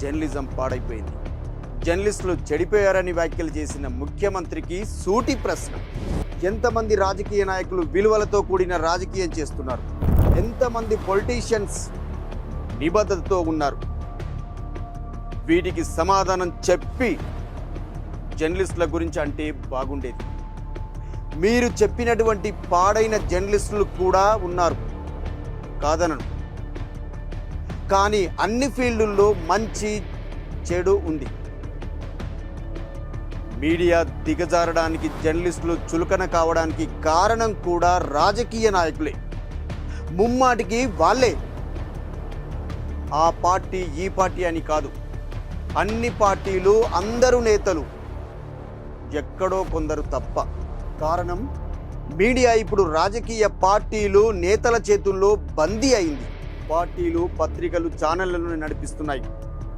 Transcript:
Journalism పాడైపోయింది. జర్నలిస్టులు చెడిపోయారని వ్యాఖ్యలు చేసిన ముఖ్యమంత్రికి సూటి ప్రశ్న. ఎంతమంది రాజకీయ నాయకులు విలువలతో కూడిన రాజకీయం చేస్తున్నారు? ఎంతమంది పొలిటీషియన్స్ నిబద్ధతతో ఉన్నారు? వీటికి సమాధానం చెప్పి జర్నలిస్టుల గురించి అంటే బాగుండేది. మీరు చెప్పినటువంటి పాడైన జర్నలిస్టులు కూడా ఉన్నారు. కాదనను. కానీ అన్ని ఫీల్డుల్లో మంచి చెడు ఉంది. మీడియా దిగజారడానికి జర్నలిస్టులు చులకన కావడానికి కారణం కూడా రాజకీయ నాయకులే. ముమ్మాటికి వాళ్ళే. ఆ పార్టీ ఈ పార్టీ అని కాదు. అన్ని పార్టీలు అందరూ నేతలు. ఎక్కడో కొందరు తప్ప. కారణం మీడియా ఇప్పుడు రాజకీయ పార్టీలు నేతల చేతుల్లో బందీ అయింది. పార్టీలు పత్రికలు ఛానళ్ళను నడిపిస్తున్నాయి.